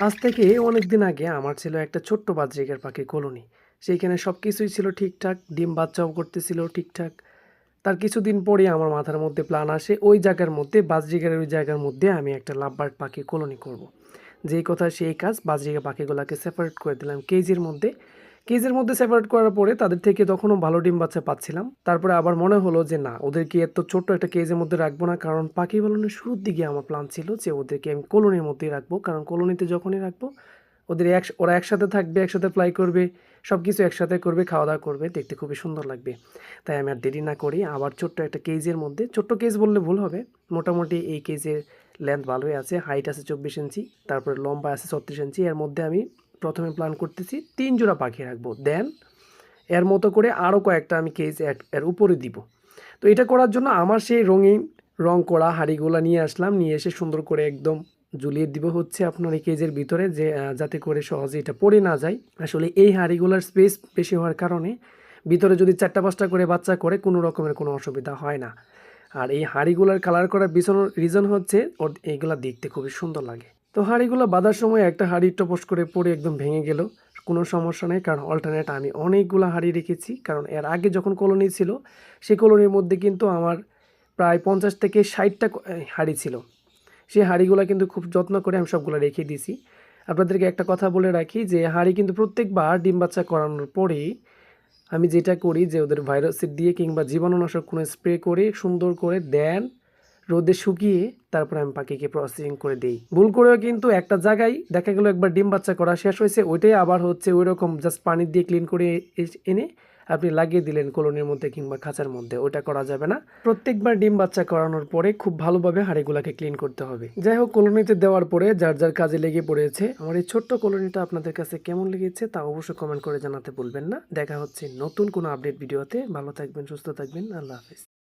আজ থেকে অনেক দিন আগে আমার ছিল একটা ছোট্ট বাজরিকার পাখি কলোনি। সেইখানে সব কিছুই ছিল ঠিকঠাক, ডিম বাচ্চাও করতেছিল ঠিকঠাক। তার কিছুদিন পরে আমার মাথার মধ্যে প্ল্যান আসে, ওই জায়গার মধ্যে বাজরিকারের ওই জায়গার মধ্যে আমি একটা লাভবার্ড পাখি কলোনি করব। যেই কথা সেই কাজ বাজরিকা পাখিগুলোকে সেপারেট করে দিলাম কেজির মধ্যে। কেজের মধ্যে সেপারেট করার পরে তাদের থেকে তখনও ভালো ডিম বাচ্চা পাচ্ছিলাম। তারপরে আবার মনে হলো যে না, ওদেরকে এত ছোট্ট একটা কেজের মধ্যে রাখব না, কারণ পাখি পালনের শুরুর দিকে আমার প্ল্যান ছিল যে ওদেরকে আমি কলোনির মধ্যেই রাখব, কারণ কলোনিতে যখনই রাখব, ওদের এক, ওরা একসাথে থাকবে, একসাথে ফ্লাই করবে সব কিছু একসাথে করবে খাওয়া দাওয়া করবে, দেখতে খুবই সুন্দর লাগবে। তাই আমি আর দেরি না করি আবার ছোট্ট একটা কেজের মধ্যে, ছোট্ট কেজ বললে ভুল হবে, মোটামুটি এই কেজের লেন্থ ভালোই আছে হাইট আছে চব্বিশ ইঞ্চি তারপরে লম্বা আছে ছত্রিশ ইঞ্চি এর মধ্যে আমি প্রথমে প্ল্যান করতেছি, তিন জোড়া পাখি রাখব। দেন এর মতো করে আরও কয়েকটা আমি কেজ এর উপরে দিব। তো এটা করার জন্য আমার সেই রঙিন রং করা হাঁড়িগুলো নিয়ে আসলাম, নিয়ে এসে সুন্দর করে একদম ঝুলিয়ে দিব হচ্ছে আপনার এই কেজের ভিতরে যে যাতে করে সহজে এটা পড়ে না যায়। আসলে এই হাঁড়িগুলোর স্পেস বেশি হওয়ার কারণে ভিতরে যদি চারটা পাঁচটা করে বাচ্চা করে, কোনো রকমের কোনো অসুবিধা হয় না। আর এই হাঁড়িগুলোর কালার করার পিছনের রিজন হচ্ছে, ওর এইগুলা দেখতে খুবই সুন্দর লাগে। তো হাঁড়িগুলো বাঁধার সময় একটা হাঁড়ি টপস করে পড়ে একদম ভেঙে গেল। কোনো সমস্যা নেই, কারণ অল্টারনেট আমি অনেকগুলো হাঁড়ি রেখেছি, কারণ এর আগে যখন কলোনি ছিল সেই কলোনির মধ্যে কিন্তু আমার প্রায় পঞ্চাশ থেকে ষাটটা হাঁড়ি ছিল। সেই হাঁড়িগুলো কিন্তু খুব যত্ন করে আমি সবগুলো রেখে দিয়েছি। আপনাদেরকে একটা কথা বলে রাখি যে, হাঁড়ি কিন্তু প্রত্যেকবার ডিম বাচ্চা করানোর পরেই আমি যেটা করি যে, ওদের ভাইরাসিড দিয়ে কিংবা জীবাণুনাশক কোনো স্প্রে করে সুন্দর করে দেন রোদে শুকিয়ে তারপরে আমি পাখিকে প্রসেসিং করে দিই। ভুল করেও কিন্তু একটা জায়গায় দেখা গেলো একবার ডিম বাচ্চা করা শেষ হয়েছে, ওইটাই আবার হচ্ছে ওই রকম জাস্ট পানি দিয়ে ক্লিন করে এনে আপনি লাগিয়ে দিলেন কলোনির মধ্যে কিংবা খাঁচার মধ্যে ওটা করা যাবে না। প্রত্যেকবার ডিম বাচ্চা করানোর পরে খুব ভালোভাবে হাড়িগুলাকে ক্লিন করতে হবে। যাই হোক, কলোনিতে দেওয়ার পরে যার যার কাজে লেগে পড়েছে, আমার এই ছোট্ট কলোনিটা আপনাদের কাছে কেমন লেগেছে তা অবশ্যই কমেন্ট করে জানাতে ভুলবেন না। দেখা হচ্ছে নতুন কোনো আপডেট ভিডিওতে। ভালো থাকবেন, সুস্থ থাকবেন। আল্লাহ হাফিজ।